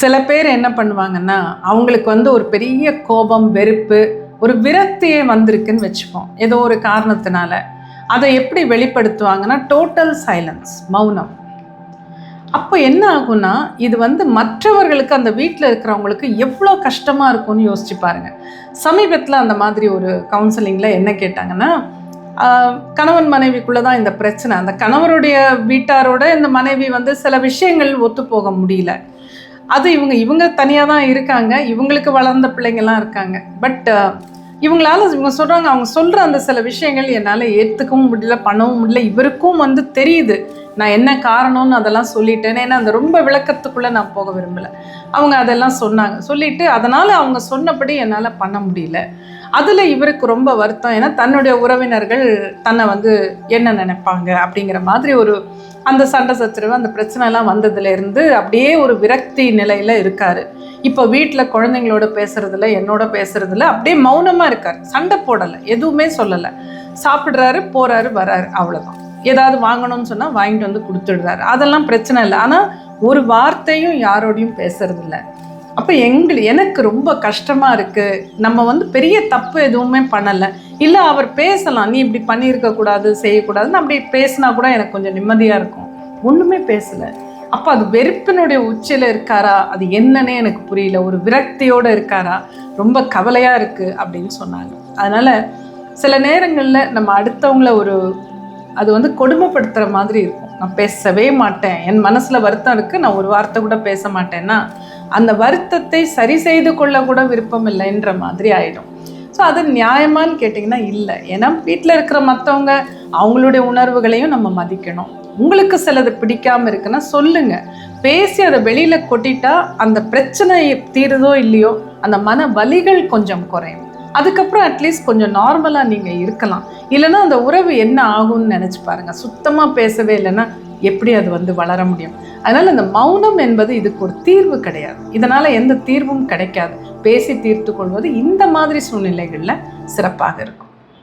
சில பேர் என்ன பண்ணுவாங்கன்னா அவங்களுக்கு வந்து ஒரு பெரிய கோபம் வெறுப்பு ஒரு விரக்தியே வந்திருக்குன்னு வச்சுப்போம். ஏதோ ஒரு காரணத்தினால. அதை எப்படி வெளிப்படுத்துவாங்கன்னா டோட்டல் சைலன்ஸ் மௌனம். அப்போ என்ன ஆகும்னா இது வந்து மற்றவர்களுக்கு அந்த வீட்டில் இருக்கிறவங்களுக்கு எவ்வளோ கஷ்டமாக இருக்கும்னு யோசிச்சு பாருங்க. சமீபத்தில் அந்த மாதிரி ஒரு கவுன்சிலிங்கில் என்ன கேட்டாங்கன்னா கணவன் மனைவிக்குள்ளே தான் இந்த பிரச்சனை. அந்த கணவருடைய வீட்டாரோட இந்த மனைவி வந்து சில விஷயங்கள் ஒத்து போக முடியல. அது இவங்க இவங்க தனியாக தான் இருக்காங்க. இவங்களுக்கு வளர்ந்த பிள்ளைங்கள்லாம் இருக்காங்க. பட் uh, இவங்களால இவங்க சொல்கிறாங்க அவங்க சொல்கிற அந்த சில விஷயங்கள் என்னால் ஏற்றுக்கவும் முடியல பண்ணவும் முடியல. இவருக்கும் வந்து தெரியுது. நான் என்ன காரணம்னு அதெல்லாம் சொல்லிட்டேன் ஏன்னா அந்த ரொம்ப விளக்கத்துக்குள்ளே நான் போக விரும்பலை. அவங்க அதெல்லாம் சொன்னாங்க. சொல்லிட்டு அதனால் அவங்க சொன்னபடி என்னால் பண்ண முடியல. அதில் இவருக்கு ரொம்ப வருத்தம். ஏன்னா தன்னுடைய உறவினர்கள் தன்னை வந்து என்ன நினைப்பாங்க அப்படிங்கிற மாதிரி ஒரு அந்த சண்டை சச்சரவு அந்த பிரச்சனைலாம் வந்ததுலேருந்து அப்படியே ஒரு விரக்தி நிலையில் இருக்கார். இப்போ வீட்டில் குழந்தைங்களோட பேசுகிறதில்ல என்னோட பேசுகிறதுல அப்படியே மௌனமாக இருக்கார். சண்டை போடலை. எதுவுமே சொல்லலை. சாப்பிட்றாரு போகிறாரு வராரு. அவ்வளோதான் ஏதாவது வாங்கணும்னு சொன்னால் வாங்கிட்டு வந்து கொடுத்துடுறாரு. அதெல்லாம் பிரச்சனை இல்லை. ஆனால் ஒரு வார்த்தையும் யாரோடையும் பேசுறதில்ல அப்போ எங்கள் எனக்கு ரொம்ப கஷ்டமாக இருக்குது நம்ம வந்து பெரிய தப்பு எதுவுமே பண்ணலை. இல்லை அவர் பேசலாம். நீ இப்படி பண்ணியிருக்கக்கூடாது செய்யக்கூடாதுன்னு அப்படி பேசினா கூட எனக்கு கொஞ்சம் நிம்மதியாக இருக்கும். ஒன்றுமே பேசலை. அப்போ அது வெறுப்பினுடைய உச்சியில் இருக்காரா? அது என்னன்னே எனக்கு புரியல. ஒரு விரக்தியோடு இருக்காரா? ரொம்ப கவலையாக இருக்குது அப்படின்னு சொன்னாங்க. அதனால் சில நேரங்களில் நம்ம அடுத்தவங்கள ஒரு அது வந்து கொடுமைப்படுத்துகிற மாதிரி இருக்கும். நான் பேசவே மாட்டேன். என் மனசில் வருத்தம் இருக்குது நான் ஒரு வார்த்தை கூட பேச மாட்டேன்னா அந்த வருத்தத்தை சரி செய்து கொள்ள கூட விருப்பம் இல்லைன்ற மாதிரி ஆகிடும் ஸோ அது நியாயமான்னு கேட்டிங்கன்னா இல்லை. ஏன்னா வீட்டில் இருக்கிற மற்றவங்க அவங்களுடைய உணர்வுகளையும் நம்ம மதிக்கணும். உங்களுக்கு சிலது பிடிக்காமல் இருக்குன்னா சொல்லுங்கள் பேசி அதை வெளியில் கொட்டிட்டா அந்த பிரச்சனை தீருதோ இல்லையோ அந்த மன வலிகள் கொஞ்சம் குறையும். அதுக்கப்புறம் அட்லீஸ்ட் கொஞ்சம் நார்மலாக நீங்கள் இருக்கலாம். இல்லைன்னா அந்த உறவு என்ன ஆகும்னு நினச்சி பாருங்கள் சுத்தமாக பேசவே இல்லைன்னா எப்படி அது வந்து வளர முடியும்? அதனால் அந்த மௌனம் என்பது இதுக்கு ஒரு தீர்வு கிடையாது. இதனால் எந்த தீர்வும் கிடைக்காது. பேசி தீர்த்து கொள்வது இந்த மாதிரி சூழ்நிலைகளில் சிறப்பாக இருக்கும்.